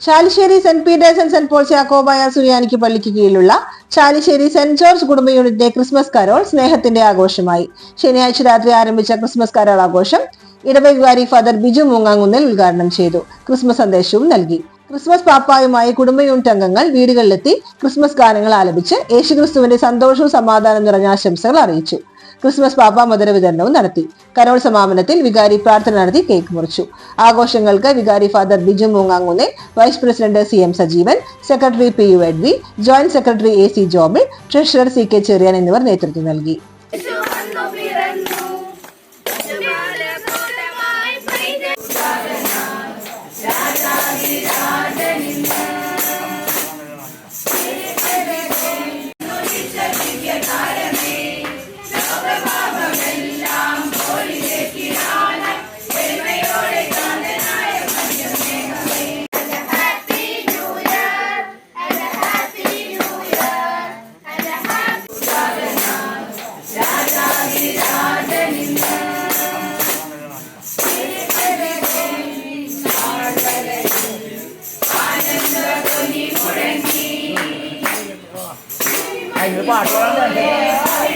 Chalissery saint Peter's and saint Paul's Yakobaya സുറിയാനിക്ക് പള്ളിക്ക് കീഴിലുള്ള ചാലിശ്ശേരി സെന്റ് ജോർജ് കുടുംബ യൂണിറ്റിന്റെ ക്രിസ്മസ് കരോൾ സ്നേഹത്തിന്റെ ആഘോഷമായി. ശനിയാഴ്ച രാത്രി ആരംഭിച്ച ക്രിസ്മസ് കരോൾ ആഘോഷം ഇടവകാരി ഫാദർ ബിജു മൂങ്ങാങ്ങുന്നിൽ ഉദ്ഘാടനം ചെയ്തു. ക്രിസ്മസ് സന്ദേശവും നൽകി. ക്രിസ്മസ് പാപ്പായുമായി കുടുംബ യൂണിറ്റ് അംഗങ്ങൾ വീടുകളിലെത്തി ക്രിസ്മസ് ഗാനങ്ങൾ ആലപിച്ച് യേശുക്രിസ്തുവിന്റെ സന്തോഷവും സമാധാനം നിറഞ്ഞ ആശംസകൾ അറിയിച്ചു. ക്രിസ്മസ് പാപ്പ മധുര വിതരണവും നടത്തി. കരോൾ സമാപനത്തിൽ വികാരി പ്രാർത്ഥന നടത്തി കേക്ക് മുറിച്ചു. ആഘോഷങ്ങൾക്ക് വികാരി father Biju മൂങ്ങാങ്ങുന്നെ vice president C M Sajeevan secretary P U Edvi joint secretary A C Jobil treasurer C K Cherian എന്നിവർ നേതൃത്വം നൽകി. 你的话说。